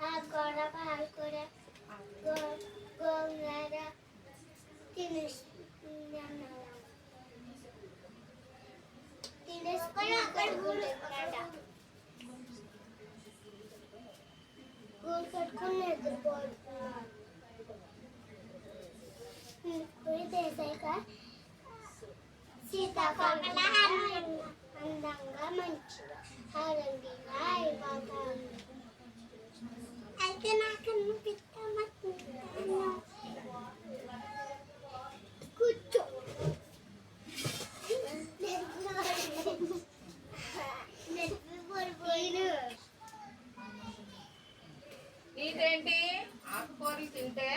Agora vai, agora. Agora. Agora. Agora. సీతాఫలం అందంగా మంచిగా ఆరోగ్యంగా అయిపోతాను ఇదేంటి? ఆకుకూరలు తింటే?